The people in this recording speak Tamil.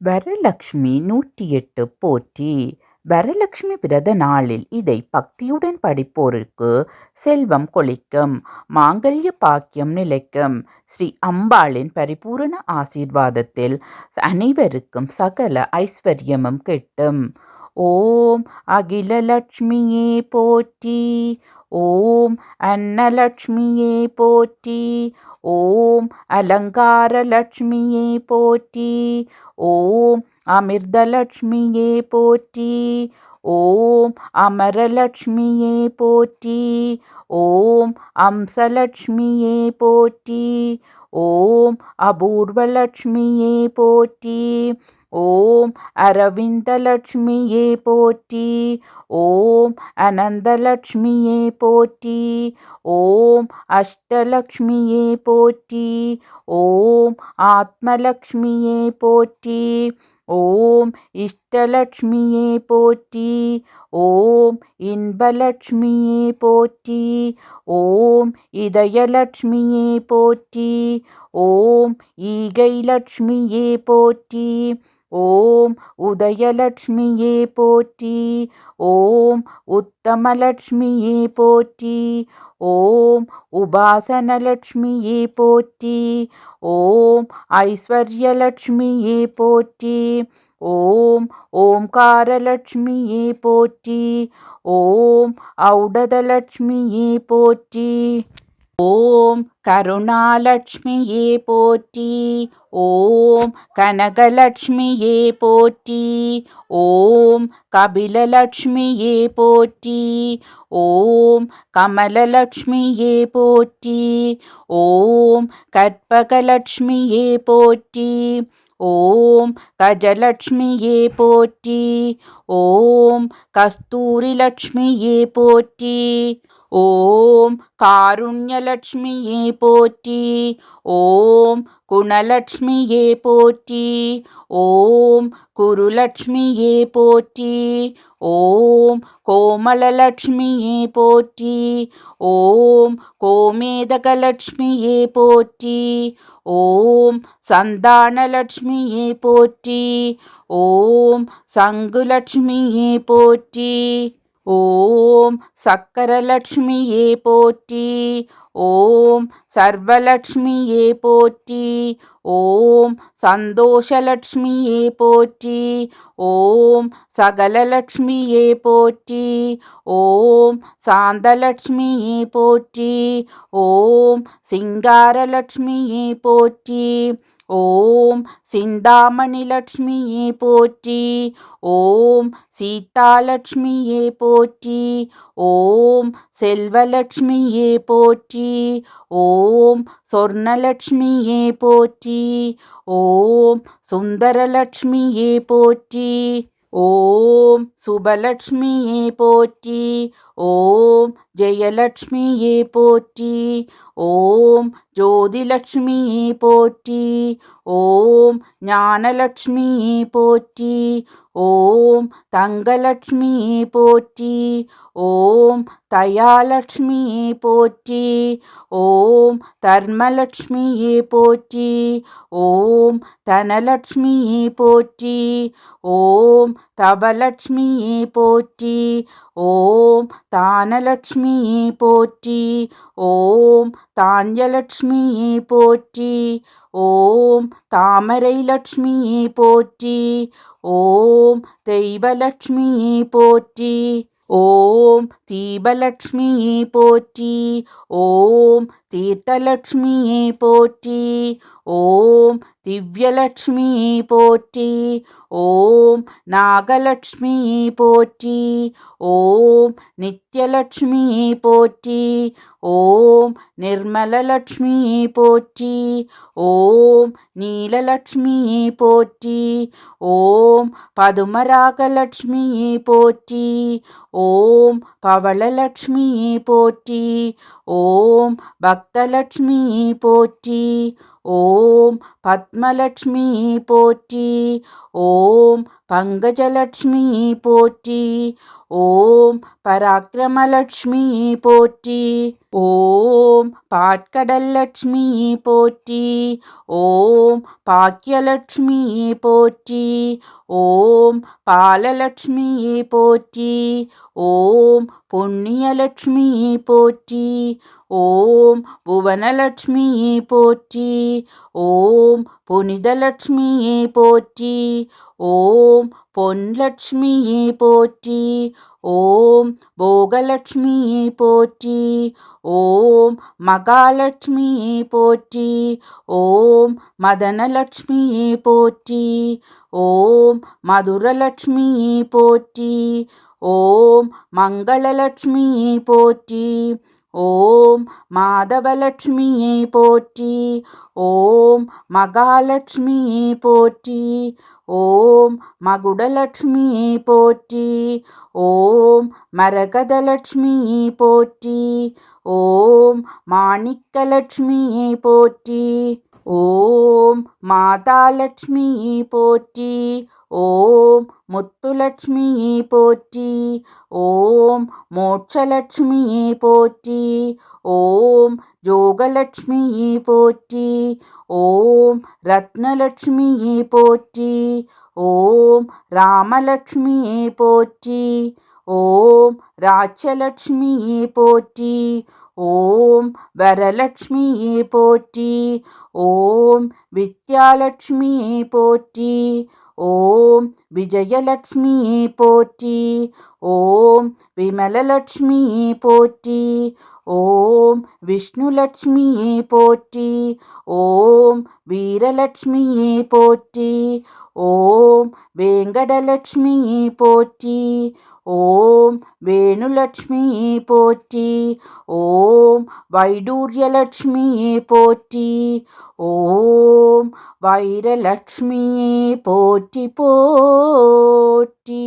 வரலக்ஷ்மி நூற்றி எட்டு போற்றி. வரலட்சுமி விரத நாளில் இதை பக்தியுடன் படிப்போருக்கு செல்வம் கொளிக்கும் மாங்கல்ய பாக்கியம் நிலைக்கும். ஸ்ரீ அம்பாளின் பரிபூரண ஆசீர்வாதத்தில் அனைவருக்கும் சகல ஐஸ்வர்யமும் கிட்டும். ஓம் அகிலலட்சுமியே போற்றி. ஓம் அன்னலட்சுமியே போற்றி. ஓம் அலங்காரலட்சுமியே போற்றி ஓம் அமிர்தலட்சுமியே போற்றி ஓம் அமரலட்சுமியே போற்றி ஓம் அம்சலட்சுமியே போற்றி ஓம் அபூர்வலட்சுமியே போற்றி ஓம் அரவிந்தலட்சுமியே போற்றி ஓம் அனந்தலட்சுமியே போற்றி ஓம் அஷ்டலக்ஷ்மியே போற்றி ஓம் ஆத்மலக்ஷ்மியே போற்றி ஓம் இஷ்டலக்ஷ்மியே போற்றி ஓம் இன்பலக்ஷ்மியே போற்றி ஓம் இதயலக்ஷ்மியே போற்றி ஓம் ஈகைலக்ஷ்மியே போற்றி ஓம் உதயலட்சுமியே போற்றி ஓம் உத்தமலட்சுமியே போற்றி ஓம் உபாசனலட்சுமியே போற்றி ஓம் ஐஸ்வர்யலட்சுமியே போற்றி ஓம் ஓம்காரலட்சுமியே போற்றி ஓம் ஔடதலட்சுமியே போற்றி. ஓம் கருணாலட்சுமியே போற்றி ஓம் கனகலட்சுமியே போற்றி ஓம் கபிலலட்சுமியே போற்றி ஓம் கமலலட்சுமியே போற்றி ஓம் கற்பகலட்சுமியே போற்றி ஓம் கஜலட்சுமியே போற்றி ஓம் கஸ்தூரிலட்சுமியே போற்றி ஓம் காருண்யலட்சுமியே போற்றி ஓம் குணலட்சுமியே போற்றி ஓம் குருலட்சுமியே போற்றி ஓம் கோமலலட்சுமியே போற்றி ஓம் கோமேதகலட்சுமியே போற்றி ஓம் சந்தானலட்சுமியே போற்றி ஓம் சங்குலட்சுமியே போற்றி. ஓம் சக்கரலட்சுமியே போற்றி ஓம் சர்வலட்சுமியே போற்றி ஓம் சந்தோஷலட்சுமியே போற்றி ஓம் சகலலட்சுமியே போற்றி ஓம் சாந்தலட்சுமியே போற்றி ஓம் சிங்காரலட்சுமியே போற்றி ஓம் சிந்தாமணிலட்சுமியே போற்றி ஓம் சீதாலட்சுமியே போற்றி ஓம் செல்வலட்சுமியே போற்றி ஓம் சொர்ணலட்சுமியே போற்றி ஓம் சுந்தரலட்சுமியே போற்றி. ஓம் சுபலட்சுமியே போற்றி ஓம் ஜெயலட்சுமியே போற்றி ஓம் ஜோதிலட்சுமியே போற்றி ஓம் ஞானலட்சுமியே போற்றி ஓம் தங்கலட்சுமியே போற்றி ஓம் தயாலட்சுமியே போற்றி. ஓம் தர்மலட்சுமியே போற்றி. ஓம் தனலட்சுமியே போற்றி. ஓம் தவலட்சுமியே போற்றி. ஓம் தானலட்சுமியே போற்றி. ஓம் தாஞ்சலட்சுமியே போற்றி. ஓம் தாமரை லட்சுமியே போற்றி. ஓம் தெய்வலட்சுமியே போற்றி. ஓம் தீபலட்சுமியே போற்றி ஓம் தீர்த்தலட்சுமியே போற்றி ஓம் திவ்யலட்சுமி போற்றி ஓம் நாகலட்சுமி போற்றி ஓம் நித்யலட்சுமி போற்றி ஓம் நிர்மலலட்சுமி போற்றி ஓம் நீலலட்சுமி போற்றி ஓம் பதுமராகலட்சுமி போற்றி ஓம் பவளலட்சுமி போற்றி ஓம் பக்தலட்சுமி போற்றி ஓம் பத்மலட்சுமியே போற்றி ஓம் பங்கஜலட்சுமி போற்றி ஓம் பராக்கிரமலட்சுமி போற்றி ஓம் பாட்கடல் லட்சுமி போற்றி ஓம் பாக்கியலட்சுமி போற்றி ஓம் பாலலட்சுமி போற்றி ஓம் புண்ணியலட்சுமி போற்றி ஓம் புவனலட்சுமி போற்றி ஓம் புனிதலட்சுமியே போற்றி ஓம் பொன்லட்சுமி போற்றி ஓம் போகலட்சுமியே போற்றி ஓம் மகாலட்சுமியே போற்றி ஓம் மதனலட்சுமியே போற்றி ஓம் மதுரலட்சுமியே போற்றி ஓம் மங்களலட்சுமியே போற்றி ஓம் மாதவலட்சுமி போற்றி ஓம் மகாலட்சுமி போற்றி ஓம் மகுடலட்சுமி போற்றி ஓம் மரகதலட்சுமி போற்றி ஓம் மாணிக்கலட்சுமி போற்றி ஓம் மாதாலட்சுமி போற்றி ஓம் முத்துலட்சுமியே போற்றி ஓம் மோட்சலட்சுமியே போற்றி ஓம் ஜோகலட்சுமியே போற்றி ஓம் ரத்னலட்சுமியே போற்றி ஓம் ராமலட்சுமியே போற்றி ஓம் ராஜலட்சுமி போற்றி ஓம் வரலட்சுமியே போற்றி ஓம் வித்யாலட்சுமியே போற்றி ஓம் விஜயலட்சுமியே போற்றி. ஓம் விமலலட்சுமியே போற்றி. ஓம் விஷ்ணுலட்சுமியே போற்றி. ஓம் வீரலட்சுமியே போற்றி. ஓம் வேங்கடலட்சுமியே போற்றி. ஓம் வேணுலட்சுமியே போற்றி ஓம் வைடூர்யலட்சுமியே போற்றி ஓம் வைரலட்சுமியே போற்றி போற்றி.